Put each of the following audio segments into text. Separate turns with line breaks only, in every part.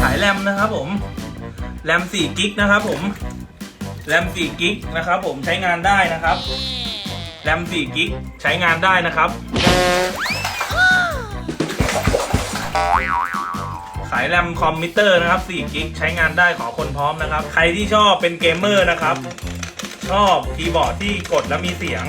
ขายแรมนะครับผมแรม4กิกนะครับผมแรม4กิกนะครับผมใช้งานได้นะครับแรม4กิกใช้งานได้นะครับขายแรมคอมพิวเตอร์นะครับ4กิกใช้งานได้ขอคนพร้อมนะครับ ใครที่ชอบเป็นเกมเมอร์นะครับ ชอบคีย์บอร์ดที่กดแล้วมีเสียง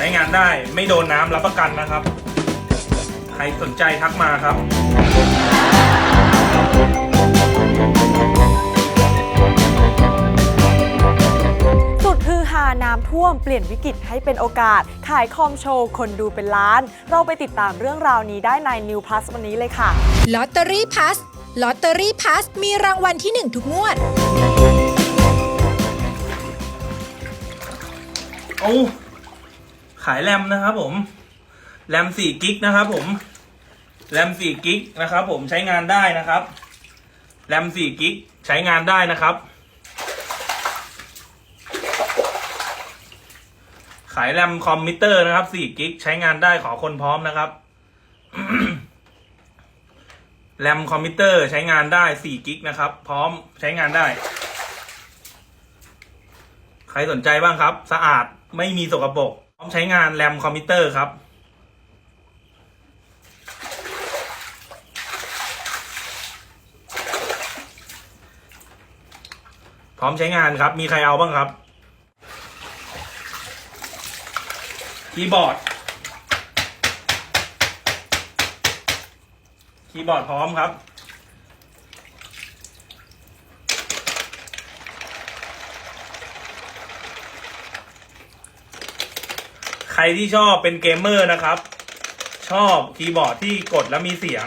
ใช้งานได้ไม่โดนน้ำรับประกันนะครับ ใครสนใจทักมาครับ
สุดฮือฮาน้ำท่วมเปลี่ยนวิกฤตให้เป็นโอกาส ขายคอมโชว์ คนดูเป็นล้าน เราไปติดตามเรื่องราวนี้ได้ใน New Plus วันนี้เลยค่ะ
ลอตเตอรี่พัสลอตเตอรี่พัสมีรางวัลที่ 1 ทุกงวด
โอ้ขายแรมนะครับผมแรม4กิกนะครับผมแรม4กิกนะครับผมใช้งานได้นะครับแรม4กิกใช้งานได้นะครับ ขายแรมคอมพิวเตอร์นะครับ4กิกใช้งานได้ขอคนพร้อมนะครับแรมคอมพิวเตอร์ใช้งานได้4กิกนะครับ พร้อมใช้งานได้ ใครสนใจบ้างครับ สะอาดไม่มีสกปรก พร้อมใช้งานแรมคอมพิวเตอร์ครับพร้อมใช้งานครับ มีใครเอาบ้างครับคีย์บอร์ดคีย์บอร์ดพร้อมครับ รที่ชอบเป็นเกมเมอร์นะครับ ชอบคีย์บอร์ดที่กดแล้วมีเสียง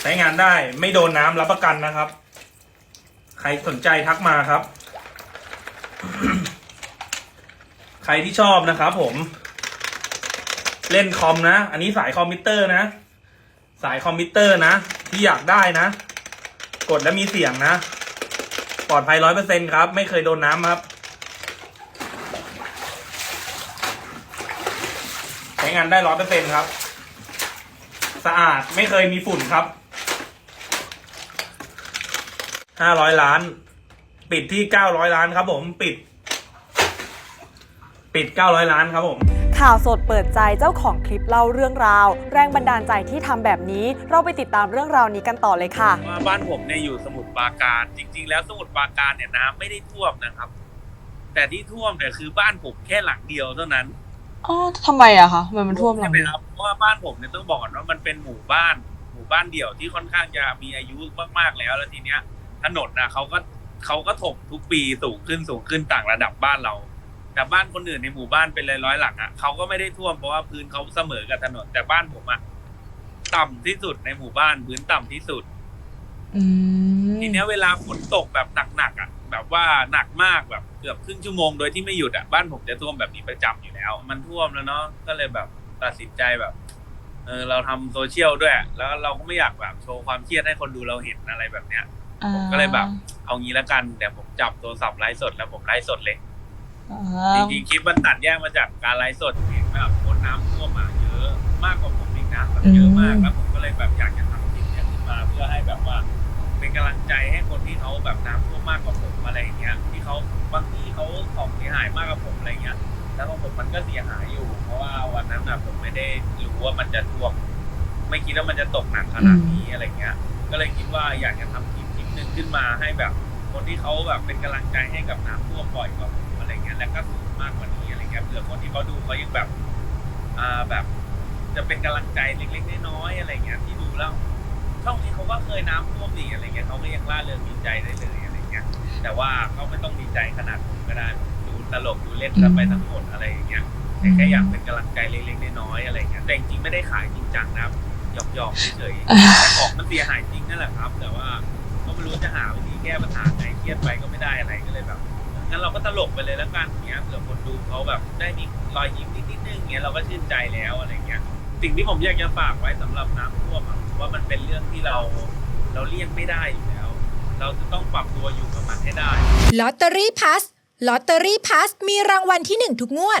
ใช้งานได้ไม่โดนน้ำรับประกันนะครับ ใครสนใจทักมาครับ ใครที่ชอบนะครับผม เล่นคอมนะ อันนี้สายคอมพิวเตอร์นะ สายคอมพิวเตอร์นะ ที่อยากได้นะ กดแล้วมีเสียงนะ ปลอดภัยร้อยเปอร์เซ็นครับ ไม่เคยโดนน้ำครับ ใช้งานได้ร้อยเปอร์เซ็นครับ สะอาดไม่เคยมีฝุ่นครับห้าร้อยล้าน ปิดที่เก้าร้อยล้านครับผม ปิด ปิดเก้าร้อยล้านครับผม
ข่าวสดเปิดใจเจ้าของคลิปเล่าเรื่องราว แรงบันดาลใจที่ทำแบบนี้ เราไปติดตามเรื่องราวนี้กันต่อเลยค่ะ
ว่าบ้านผมเนี่ยอยู่สมุทรปราการ จริง ๆ แล้วสมุทรปราการเนี่ยน้ำไม่ได้ท่วมนะครับ แต่ที่ท่วมเนี่ยคือบ้านผมแค่หลังเดียวเท่านั้น
อ๋อทำไมอะคะทำไมมันท่วมหลั
ใช่
ง
ไหม
นี้
ครับเพราะว่าบ้านผมเนี่ยต้องบอกก่อนว่ามันเป็นหมู่บ้าน หมู่บ้านเดี่ยวที่ค่อนข้างจะมีอายุมากๆแล้ว แล้วทีเนี้ยถนนนะเขาก็เขาก็ถมทุกปีสูงขึ้นสูงขึ้นต่างระดับบ้านเรา แต่บ้านคนอื่นในหมู่บ้านเป็นร้อยๆหลังอะเขาก็ไม่ได้ท่วมเพราะว่าพื้นเขาเสมอกับถนนแต่บ้านผมอะต่ำที่สุดในหมู่บ้านพื้นต่ำที่สุด
อืม
ทีเนี้ยเวลาฝนตกแบบหนักๆอะ แบบว่าหนักมากแบบเกือบครึ่งชั่วโมงโดยที่ไม่หยุดอะบ้านผมจะท่วมแบบนี้ประจำอยู่แล้ว มันท่วมแล้วเนาะก็เลยแบบตัดสินใจแบบเออเราทำโซเชียลด้วย แล้วเราก็ไม่อยากแบบโชว์ความเครียดให้คนดูเราเห็นอะไรแบบเนี้ย
อ่า
ก็เลยแบบ เอางี้ละกันเดี๋ยวผมจับโทรศัพท์ไลฟ์สดแล้วผมไลฟ์สดเลย
อ่
จาริงๆคลิปมันตัดแยกมาจากการไลฟ์สดเห็นแบบคนน้ำท่วมมาเยอะมากกว่าผมอีกนะแบบเยอะมากแล้วผมก็เลยแบบอยากจะทำคลิปเนี้ยขึ้นมาเพื่อให้แบบว่า เป็นกำลังใจให้คนที่เขาแบบน้ำท่วมมากกว่าผมอะไรอย่างเงี้ย ที่เขาบางที่เขาของเสียหายมากกว่าผมอะไรเงี้ย แล้วของผมมันก็เสียหายอยู่ เพราะว่าวันนั้นนะผมไม่ได้รู้ว่ามันจะท่วมไม่คิดว่ามันจะตกหนักขนาดนี้อะไรเงี้ย ก็เลยคิดว่าอยากจะทำคลิปคลิปหนึ่งขึ้นมาให้แบบ คนที่เขาแบบเป็นกำลังใจให้กับน้ำท่วมบ่อยกว่าผมอะไรเงี้ยและก็สูงมากกว่านี้อะไรเงี้ยเผื่อคนที่เขาดูเขายังแบบ อ่าแบบ จะเป็นกำลังใจเล็กๆน้อยๆอะไรเงี้ยที่ดูแล้วช่องนี้เขาก็เคยน้ำท่วมดีอะไรเงี้ยเขาก็ยังล่าเริงดีใจได้เลยอะไรเงี้ย แต่ว่าเขาไม่ต้องดีใจขนาดผมก็ได้ดูตลกดูเล่นกันไปทั้งหมดอะไรอย่างเงี้ยแต่แค่อยากเป็นกำลังใจเล็กๆน้อยๆอะไรเงี้ยแต่จริงๆไม่ได้ขายจริงจังนะครับหยอกๆเฉยๆแต่ของมันเสียหายจริงนั่นแหละครับ แต่ว่า ไม่รู้จะหาวิธีแก้ปัญหาไงเครียดไปก็ไม่ได้อะไรก็เลยแบบงั้นเราก็ตลกไปเลยแล้วกันเงี้ยเผื่อคนดูเขาแบบได้มีรอยยิ้มนิดๆนึงเงี้ยเราก็ชื่นใจแล้วอะไรเงี้ยสิ่งที่ผมอยากจะฝากไว้สำหรับน้ำท่วมอะว่ามันเป็นเรื่องที่เราเราเลี่ยงไม่ได้อยู่แล้ว เราจะต้องปรับตัวอยู่กับมันให้ได้
ลอตเตอรี่พัสลอตเตอรี่พัสมีรางวัลที่หนึ่งทุกงวด